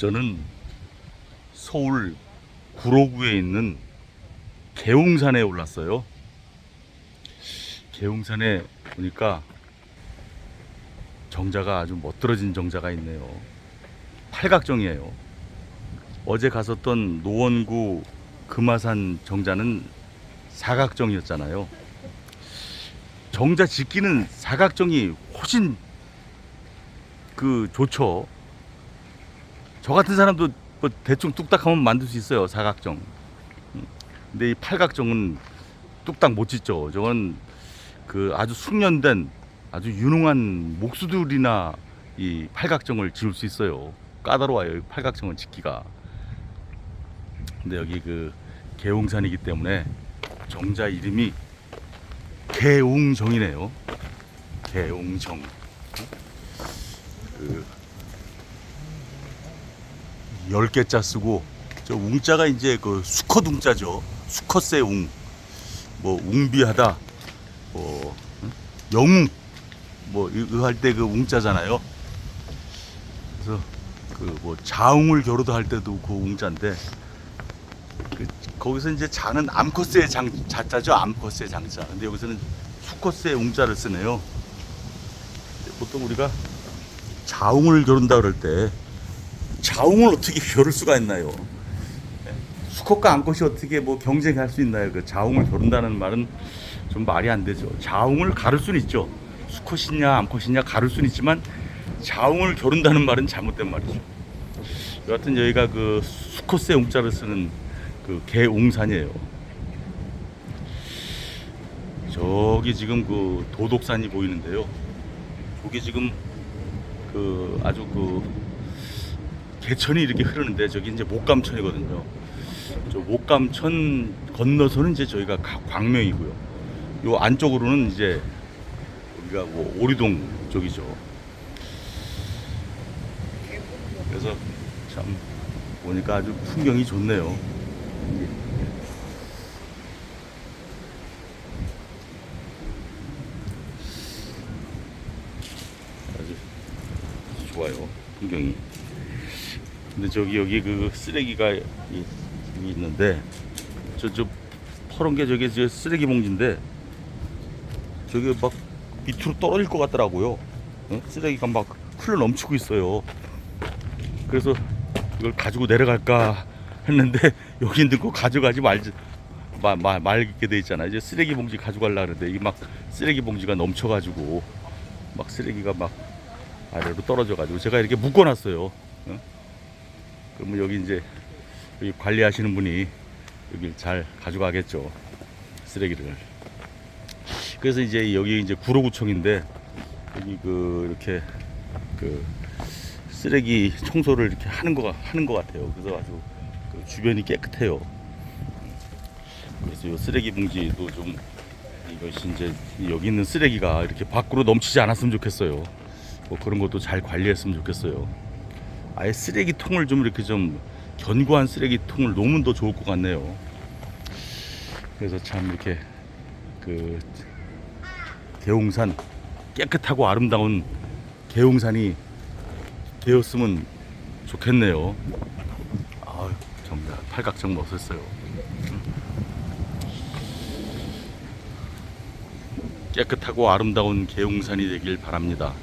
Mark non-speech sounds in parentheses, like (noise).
저는 서울 구로구에 있는 계웅산에 올랐어요. 계웅산에 보니까 정자가 아주 멋들어진 정자가 있네요. 팔각정이에요. 어제 갔었던 노원구 금화산 정자는 사각정이었잖아요. 정자 짓기는 사각정이 훨씬 그 좋죠. 저 같은 사람도 뭐 대충 뚝딱하면 만들 수 있어요 사각정. 음. 근데 이 팔각정은 뚝딱 못 짓죠. 저건 그 아주 숙련된 아주 유능한 목수들이나 이 팔각정을 지을 수 있어요. 까다로워요 이 팔각정은 짓기가. 근데 여기 그 계웅산이기 때문에 정자 이름이 계웅정이네요. 계웅정. 그 10개자 쓰고 저 웅자가 이제 그 수컷 웅자죠. 수컷의 웅. 뭐 웅비하다. 뭐 응? 영웅. 뭐할 때 그 웅자잖아요. 그래서 그 뭐 자웅을 겨루다 할 때도 그 웅자인데 그 거기서 이제 자는 암컷의 장 자자죠. 암컷의 장자. 근데 여기서는 수컷의 웅자를 쓰네요. 보통 우리가 자웅을 겨룬다 그럴 때 자웅을 어떻게 겨룰 수가 있나요? 예? 수컷과 암컷이 어떻게 뭐 경쟁할 수 있나요? 그 자웅을 겨룬다는 말은 좀 말이 안 되죠. 자웅을 가를 수는 있죠. 수컷이냐 암컷이냐 가를 수는 있지만 자웅을 겨룬다는 말은 잘못된 말이죠. 여하튼 여기가 그 수컷의 웅자를 쓰는 그 개웅산이에요. 저기 지금 그 도독산이 보이는데요. 저게 지금 그 아주 그 개천이 이렇게 흐르는데 저기 이제 목감천이거든요. 저 목감천 건너서는 이제 저희가 가- 광명이고요. 요 안쪽으로는 이제 여기가 뭐 오리동 쪽이죠. 그래서 참 보니까 아주 풍경이 좋네요. 아주 좋아요 풍경이. 근데 저기 여기 그 쓰레기가 이- 여기 있는데 저저 퍼런 게 저게 저 쓰레기 봉지인데 저게 막 밑으로 떨어질 것 같더라고요. 어? 쓰레기가 막 흘러 넘치고 있어요. 그래서 이걸 가지고 내려갈까 했는데 (laughs) 여기 있는 거 가져가지 말지 마, 마, 말게 돼 있잖아요. 이제 쓰레기 봉지 가져가려 하는데 이게 막 쓰레기 봉지가 넘쳐가지고 막 쓰레기가 막 아래로 떨어져가지고 제가 이렇게 묶어놨어요. 어? 그러면 여기 이제 여기 관리하시는 분이 여기 잘 가져가겠죠 쓰레기를. 그래서 이제 여기 이제 구로구청인데 여기 그 이렇게 그 쓰레기 청소를 이렇게 하는 거 하는 것 같아요. 그래서 아주 그 주변이 깨끗해요. 그래서 이 쓰레기 봉지도 좀 이것이 이제 여기 있는 쓰레기가 이렇게 밖으로 넘치지 않았으면 좋겠어요. 뭐 그런 것도 잘 관리했으면 좋겠어요. 아예 쓰레기통을 좀 이렇게 좀 견고한 쓰레기통을 놓으면 더 좋을 것 같네요. 그래서 참 이렇게 그 계웅산 깨끗하고 아름다운 계웅산이 되었으면 좋겠네요. 아, 정말 팔각정 멋있어요. 깨끗하고 아름다운 계웅산이 되길 바랍니다.